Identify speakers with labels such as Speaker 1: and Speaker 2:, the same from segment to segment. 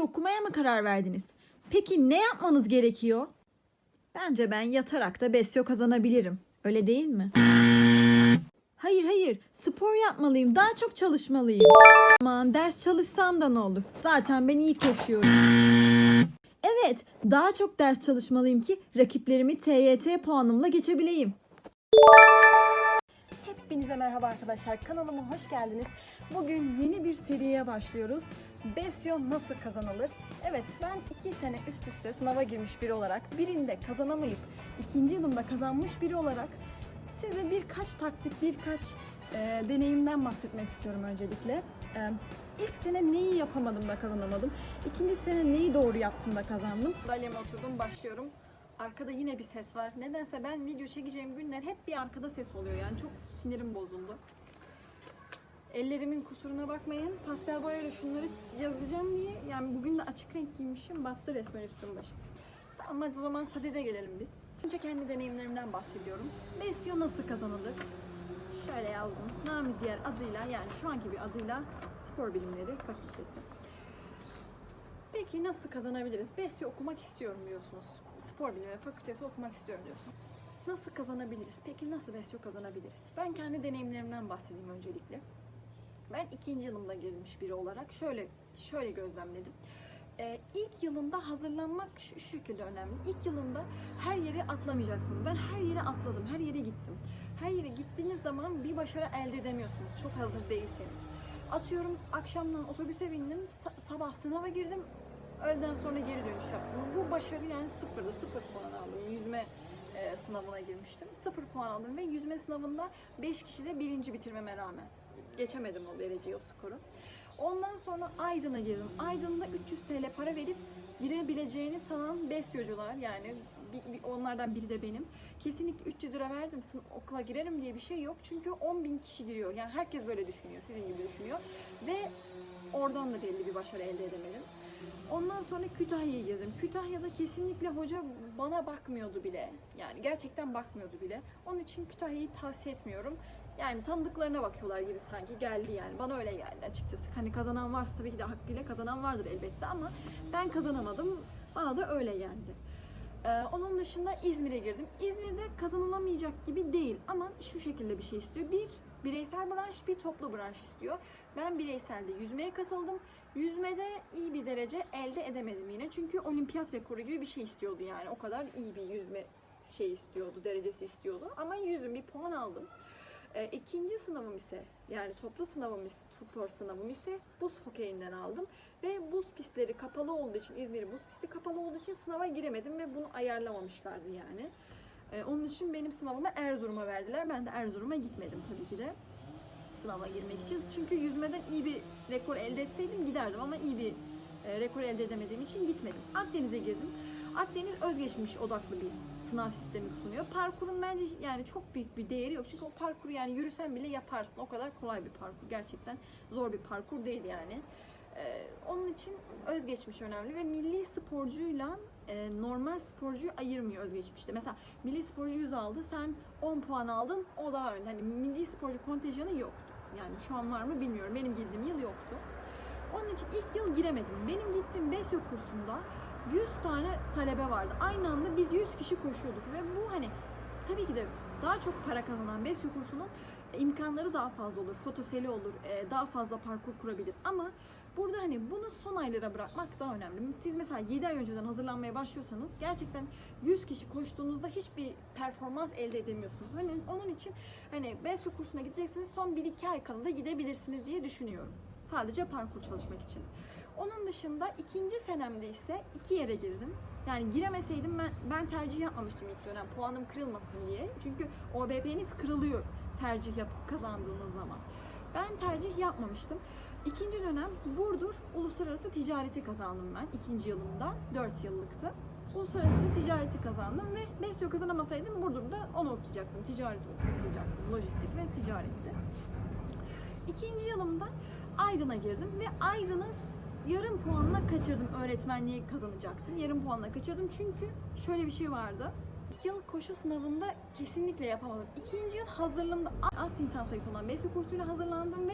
Speaker 1: okumaya mı karar verdiniz? Peki ne yapmanız gerekiyor? Bence ben yatarak da besyo kazanabilirim. Öyle değil mi? Hayır hayır. Spor yapmalıyım. Daha çok çalışmalıyım. Aman ders çalışsam da ne olur? Zaten ben iyi koşuyorum. Evet, daha çok ders çalışmalıyım ki rakiplerimi TYT puanımla geçebileyim.
Speaker 2: Hepinize merhaba arkadaşlar. Kanalıma hoş geldiniz. Bugün yeni bir seriye başlıyoruz. Besyo nasıl kazanılır? Evet ben iki sene üst üste sınava girmiş biri olarak birinde kazanamayıp ikinci yılımda kazanmış biri olarak size birkaç taktik, birkaç e, deneyimden bahsetmek istiyorum öncelikle. E, ilk sene neyi yapamadım da kazanamadım. İkinci sene neyi doğru yaptım da kazandım. Dalyeme oturdum başlıyorum. Arkada yine bir ses var. Nedense ben video çekeceğim günler hep bir arkada ses oluyor yani çok sinirim bozuldu. Ellerimin kusuruna bakmayın. Pastel boyayla şunları yazacağım diye yani bugün de açık renk giymişim. Battı resmen üstüm başım. Hadi o zaman sadede gelelim biz. Önce kendi deneyimlerimden bahsediyorum. Besyo nasıl kazanılır? Şöyle yazdım. Nami diğer adıyla yani şu anki bir adıyla spor bilimleri fakültesi. Peki nasıl kazanabiliriz? Besyo okumak istiyorum diyorsunuz. Spor bilimleri fakültesi okumak istiyorum diyorsunuz. Nasıl kazanabiliriz? Peki nasıl besyo kazanabiliriz? Ben kendi deneyimlerimden bahsedeyim öncelikle. Ben ikinci yılımda girmiş biri olarak şöyle şöyle gözlemledim. Ee, ilk yılında hazırlanmak şu, şu şekilde önemli. İlk yılında her yeri atlamayacaksınız. Ben her yere atladım, her yere gittim. Her yere gittiğiniz zaman bir başarı elde edemiyorsunuz. Çok hazır değilseniz. Atıyorum akşamdan otobüse bindim, sa- sabah sınava girdim, öğleden sonra geri dönüş yaptım. Bu başarı yani sıfırdı, sıfır puan aldım. Yüzme e, sınavına girmiştim. Sıfır puan aldım ve yüzme sınavında 5 kişide birinci bitirmeme rağmen. Geçemedim o dereceyi, o skoru. Ondan sonra Aydın'a girdim. Aydın'da 300 TL para verip girebileceğini sanan besyocular yani bir- bir- onlardan biri de benim. Kesinlikle 300 lira verdim okula girerim diye bir şey yok. Çünkü 10 bin kişi giriyor. Yani herkes böyle düşünüyor, sizin gibi düşünüyor. Ve oradan da belli bir başarı elde edemedim. Ondan sonra Kütahya'ya girdim. Kütahya'da kesinlikle hoca bana bakmıyordu bile. Yani gerçekten bakmıyordu bile. Onun için Kütahya'yı tavsiye etmiyorum. Yani tanıdıklarına bakıyorlar gibi sanki geldi yani. Bana öyle geldi açıkçası. Hani kazanan varsa tabii ki de hakkıyla kazanan vardır elbette ama ben kazanamadım. Bana da öyle geldi. Ee, onun dışında İzmir'e girdim. İzmir'de kazanılamayacak gibi değil ama şu şekilde bir şey istiyor. Bir bireysel branş, bir toplu branş istiyor. Ben bireyselde yüzmeye katıldım. Yüzmede iyi bir derece elde edemedim yine. Çünkü olimpiyat rekoru gibi bir şey istiyordu yani. O kadar iyi bir yüzme şey istiyordu, derecesi istiyordu. Ama yüzüm bir puan aldım. Ee, ikinci sınavım ise yani toplu sınavım ise, spor sınavım ise buz hokeyinden aldım. Ve buz pistleri kapalı olduğu için, İzmir buz pisti kapalı olduğu için sınava giremedim ve bunu ayarlamamışlardı yani. Ee, onun için benim sınavımı Erzurum'a verdiler. Ben de Erzurum'a gitmedim tabii ki de sınava girmek için. Çünkü yüzmeden iyi bir rekor elde etseydim giderdim ama iyi bir e, rekor elde edemediğim için gitmedim. Akdeniz'e girdim. Akdeniz özgeçmiş odaklı bir sınav sistemi sunuyor. Parkurun bence yani çok büyük bir değeri yok. Çünkü o parkuru yani yürüsen bile yaparsın. O kadar kolay bir parkur. Gerçekten zor bir parkur değil yani. Ee, onun için özgeçmiş önemli ve milli sporcuyla e, normal sporcuyu ayırmıyor özgeçmişte. Mesela milli sporcu 100 aldı, sen 10 puan aldın, o daha önde. Hani milli sporcu kontenjanı yoktu. Yani şu an var mı bilmiyorum. Benim girdiğim yıl yoktu. Onun için ilk yıl giremedim. Benim gittiğim BESYO kursunda 100 tane talebe vardı. Aynı anda biz 100 kişi koşuyorduk ve bu hani tabii ki de daha çok para kazanan BESYO kursunun imkanları daha fazla olur. Fotoseli olur, e, daha fazla parkur kurabilir. Ama burada hani bunu son aylara bırakmak daha önemli. Siz mesela 7 ay önceden hazırlanmaya başlıyorsanız gerçekten 100 kişi koştuğunuzda hiçbir performans elde edemiyorsunuz. Hani onun için hani BESYO kursuna gideceksiniz son 1-2 ay kalında gidebilirsiniz diye düşünüyorum. Sadece parkur çalışmak için. Onun dışında ikinci senemde ise iki yere girdim. Yani giremeseydim ben, ben tercih yapmamıştım ilk dönem puanım kırılmasın diye. Çünkü OBP'niz kırılıyor tercih yapıp kazandığınız zaman. Ben tercih yapmamıştım. İkinci dönem Burdur Uluslararası Ticareti kazandım ben ikinci yılımda. 4 yıllıktı. Uluslararası ticareti kazandım ve BESYO kazanamasaydım Burdur'da onu okuyacaktım. Ticaret okuyacaktım. Lojistik ve ticarette. İkinci yılımda Aydın'a girdim ve Aydın'ı yarım puanla kaçırdım. Öğretmenliği kazanacaktım. Yarım puanla kaçırdım çünkü şöyle bir şey vardı. İlk yıl koşu sınavında kesinlikle yapamadım. İkinci yıl hazırlığımda az insan sayısı olan BESYO kursuyla hazırlandım ve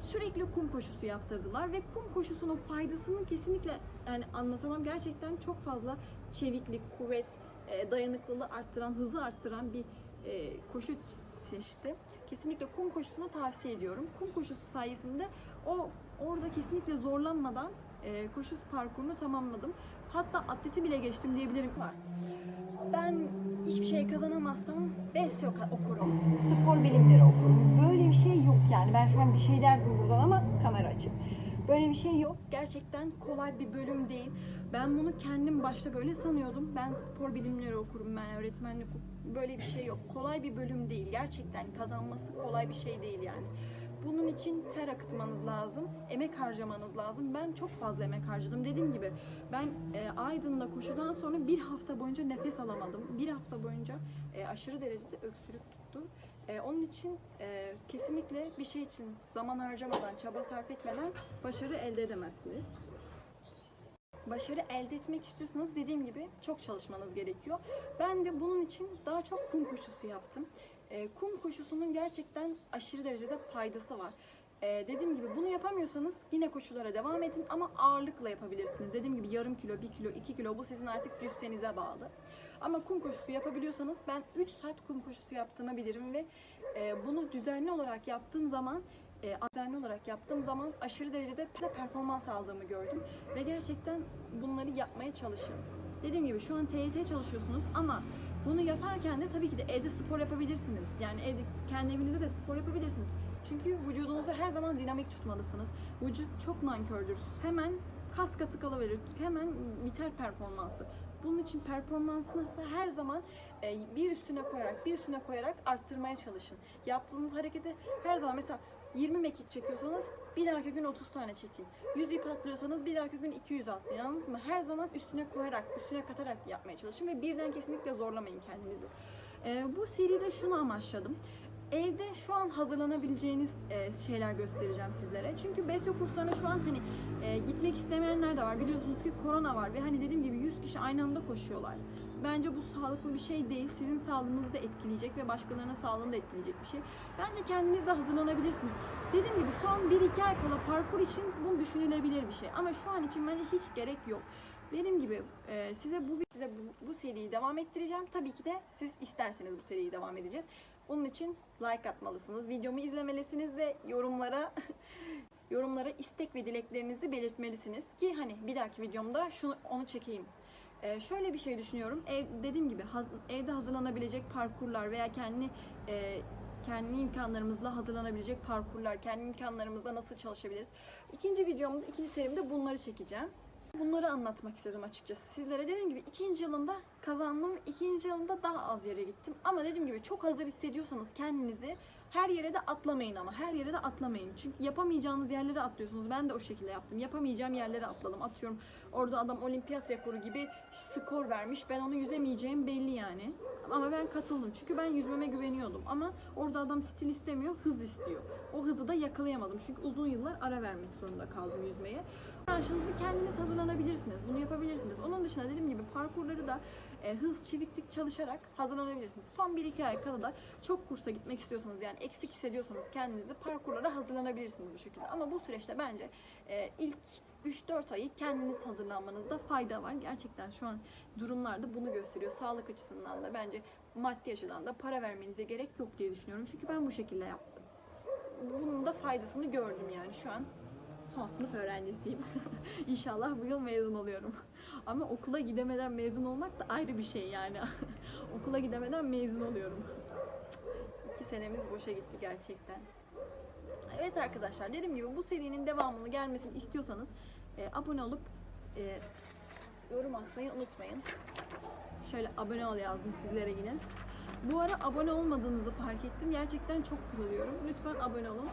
Speaker 2: sürekli kum koşusu yaptırdılar ve kum koşusunun faydasını kesinlikle yani anlatamam gerçekten çok fazla çeviklik, kuvvet, e, dayanıklılığı arttıran, hızı arttıran bir e, koşu çeşidi. Kesinlikle kum koşusunu tavsiye ediyorum. Kum koşusu sayesinde o orada kesinlikle zorlanmadan e, koşu parkurunu tamamladım. Hatta atleti bile geçtim diyebilirim. Var. Ben hiçbir şey kazanamazsam BESYO okurum, spor bilimleri okurum. Böyle bir şey yok yani. Ben şu an bir şey derdim buradan ama kamera açık. Böyle bir şey yok. Gerçekten kolay bir bölüm değil. Ben bunu kendim başta böyle sanıyordum. Ben spor bilimleri okurum, ben öğretmenlik okurum. Böyle bir şey yok. Kolay bir bölüm değil. Gerçekten kazanması kolay bir şey değil yani. Bunun için ter akıtmanız lazım, emek harcamanız lazım. Ben çok fazla emek harcadım. Dediğim gibi ben e, Aydın'da koşudan sonra bir hafta boyunca nefes alamadım. Bir hafta boyunca e, aşırı derecede öksürük tuttu. E, onun için e, kesinlikle bir şey için zaman harcamadan, çaba sarf etmeden başarı elde edemezsiniz. Başarı elde etmek istiyorsanız dediğim gibi çok çalışmanız gerekiyor. Ben de bunun için daha çok kum koşusu yaptım. E, kum koşusunun gerçekten aşırı derecede faydası var. E, dediğim gibi bunu yapamıyorsanız yine koşulara devam edin ama ağırlıkla yapabilirsiniz. Dediğim gibi yarım kilo, 1 kilo, 2 kilo bu sizin artık cüssenize bağlı. Ama kum koşusu yapabiliyorsanız ben 3 saat kum koşusu yaptığımı bilirim ve e, bunu düzenli olarak yaptığım zaman e, düzenli olarak yaptığım zaman aşırı derecede performans aldığımı gördüm ve gerçekten bunları yapmaya çalışın. Dediğim gibi şu an TYT çalışıyorsunuz ama bunu yaparken de tabii ki de evde spor yapabilirsiniz. Yani evde kendi evinizde de spor yapabilirsiniz. Çünkü vücudunuzu her zaman dinamik tutmalısınız. Vücut çok nankördür. Hemen kas katı kalabilir. Hemen biter performansı. Bunun için performansını her zaman e, bir üstüne koyarak, bir üstüne koyarak arttırmaya çalışın. Yaptığınız hareketi her zaman mesela 20 mekik çekiyorsanız bir dahaki gün 30 tane çekin. 100 ip atlıyorsanız bir dahaki gün 200 atlayın. Anladınız mı? Her zaman üstüne koyarak, üstüne katarak yapmaya çalışın ve birden kesinlikle zorlamayın kendinizi. Ee, bu seride şunu amaçladım. Evde şu an hazırlanabileceğiniz e, şeyler göstereceğim sizlere. Çünkü BESYO kurslarına şu an hani e, gitmek istemeyenler de var. Biliyorsunuz ki korona var ve hani dediğim gibi 100 kişi aynı anda koşuyorlar. Bence bu sağlıklı bir şey değil. Sizin sağlığınızı da etkileyecek ve başkalarının sağlığını da etkileyecek bir şey. Bence kendiniz de hazırlanabilirsiniz. Dediğim gibi son 1-2 ay kala parkur için bu düşünülebilir bir şey. Ama şu an için bence hiç gerek yok. Benim gibi e, size bu size bu, bu seriyi devam ettireceğim. Tabii ki de siz isterseniz bu seriyi devam edeceğiz. Onun için like atmalısınız, videomu izlemelisiniz ve yorumlara yorumlara istek ve dileklerinizi belirtmelisiniz ki hani bir dahaki videomda şunu onu çekeyim. Ee, şöyle bir şey düşünüyorum. Ev dediğim gibi haz- evde hazırlanabilecek parkurlar veya kendi e, kendi imkanlarımızla hazırlanabilecek parkurlar, kendi imkanlarımızla nasıl çalışabiliriz? İkinci videomda, ikinci serimde bunları çekeceğim. Bunları anlatmak istedim açıkçası. Sizlere dediğim gibi ikinci yılında kazandım. ikinci yılında daha az yere gittim. Ama dediğim gibi çok hazır hissediyorsanız kendinizi her yere de atlamayın ama. Her yere de atlamayın. Çünkü yapamayacağınız yerlere atlıyorsunuz. Ben de o şekilde yaptım. Yapamayacağım yerlere atladım. Atıyorum orada adam olimpiyat rekoru gibi skor vermiş. Ben onu yüzemeyeceğim belli yani. Ama ben katıldım. Çünkü ben yüzmeme güveniyordum. Ama orada adam stil istemiyor, hız istiyor. O hızı da yakalayamadım. Çünkü uzun yıllar ara vermek zorunda kaldım yüzmeye. Branşınızı kendiniz hazırlanabilirsiniz. Bunu yapabilirsiniz. Onun dışında dediğim gibi parkurları da e, hız, çeviklik çalışarak hazırlanabilirsiniz. Son 1-2 ay kala da çok kursa gitmek istiyorsanız yani eksik hissediyorsanız kendinizi parkurlara hazırlanabilirsiniz bu şekilde. Ama bu süreçte bence e, ilk 3-4 ayı kendiniz hazırlanmanızda fayda var. Gerçekten şu an durumlarda bunu gösteriyor. Sağlık açısından da bence maddi açıdan da para vermenize gerek yok diye düşünüyorum. Çünkü ben bu şekilde yaptım. Bunun da faydasını gördüm yani şu an son sınıf öğrencisiyim. İnşallah bu yıl mezun oluyorum. Ama okula gidemeden mezun olmak da ayrı bir şey yani. okula gidemeden mezun oluyorum. İki senemiz boşa gitti gerçekten. Evet arkadaşlar dediğim gibi bu serinin devamını gelmesini istiyorsanız e, abone olup e, yorum atmayı unutmayın. Şöyle abone ol yazdım sizlere yine. Bu ara abone olmadığınızı fark ettim. Gerçekten çok kırılıyorum. Lütfen abone olun.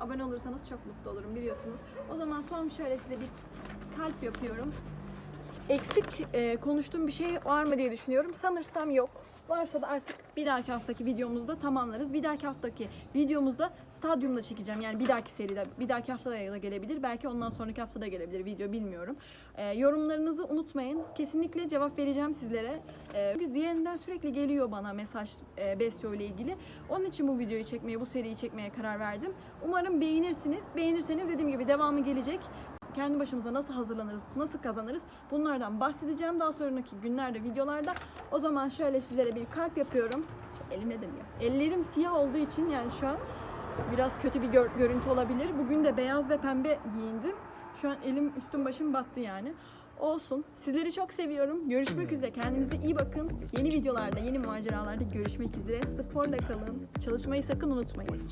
Speaker 2: Abone olursanız çok mutlu olurum biliyorsunuz. O zaman son şöyle size bir kalp yapıyorum. Eksik e, konuştuğum bir şey var mı diye düşünüyorum. Sanırsam yok. Varsa da artık bir dahaki haftaki videomuzda tamamlarız. Bir dahaki haftaki videomuzda stadyumda çekeceğim. Yani bir dahaki seride, bir dahaki haftada da gelebilir. Belki ondan sonraki haftada gelebilir video bilmiyorum. Ee, yorumlarınızı unutmayın. Kesinlikle cevap vereceğim sizlere. Ee, çünkü DM'den sürekli geliyor bana mesaj e, Besyo ile ilgili. Onun için bu videoyu çekmeye, bu seriyi çekmeye karar verdim. Umarım beğenirsiniz. Beğenirseniz dediğim gibi devamı gelecek. Kendi başımıza nasıl hazırlanırız, nasıl kazanırız bunlardan bahsedeceğim daha sonraki günlerde, videolarda. O zaman şöyle sizlere bir kalp yapıyorum. Şu elimle demiyor. Ellerim siyah olduğu için yani şu an biraz kötü bir gör- görüntü olabilir. Bugün de beyaz ve pembe giyindim. Şu an elim üstüm başım battı yani. Olsun. Sizleri çok seviyorum. Görüşmek üzere. Kendinize iyi bakın. Yeni videolarda, yeni maceralarda görüşmek üzere. Sporla kalın. Çalışmayı sakın unutmayın.